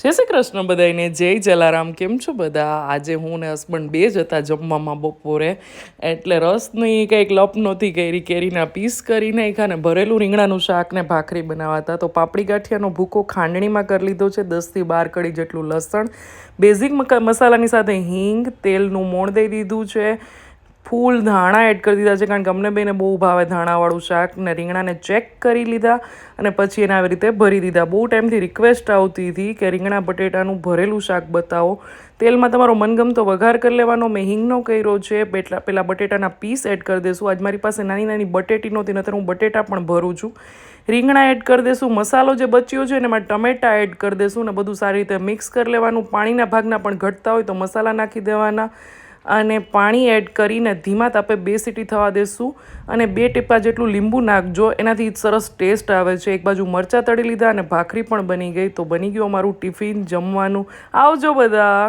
જય શ્રી કૃષ્ણ બધાને જય જલારામ. કેમ છો બધા? આજે હું ને હસબન્ડ બે જ હતા જમવામાં બપોરે. એટલે રસની કંઈક લપ નહોતી કરી. કેરીના પીસ કરી નાખ્યા ને ભરેલું રીંગણાનું શાક ને ભાખરી બનાવાતા. તો પાપડી ગાંઠિયાનો ભૂકો ખાંડણીમાં કરી લીધો છે. દસથી બાર કડી જેટલું લસણ. બેઝિક મસાલાની સાથે હિંગ, તેલનું મોણ દઈ દીધું છે. ફૂલ ધાણા એડ કરી દીધા છે કારણ કે અમને બેને બહુ ભાવે ધાણાવાળું શાક ને રીંગણાને ચેક કરી લીધા અને પછી એને આવી રીતે ભરી દીધા. બહુ ટાઈમથી રિક્વેસ્ટ આવતી હતી કે રીંગણા બટેટાનું ભરેલું શાક બતાવો. તેલમાં તમારો મનગમતો વઘાર કરી લેવાનો. મેં હિંગનો કર્યો છે. પેટલા, પેલા બટેટાના પીસ એડ કરી દઈશું આજ મારી પાસે નાની નાની બટેટી નહોતી નતર હું બટેટા પણ ભરું છું. રીંગણા એડ કરી દઈશું મસાલો જે બચ્યો છે એમાં ટમેટા એડ કરી દઈશું ને બધું સારી રીતે મિક્સ કરી લેવાનું. પાણીના ભાગના પણ ઘટતા હોય તો મસાલા નાખી દેવાના. અને પાણી એડ કરીને ધીમા તાપે બે સીટી થવા દેશું. અને બે ટીપા જેટલું લીંબુ નાખજો, એનાથી સરસ ટેસ્ટ આવે છે. એક બાજુ મરચાં તળી લીધા અને ભાખરી પણ બની ગઈ. તો બની ગયું અમારું ટિફિન, જમવાનું. આવજો બધા.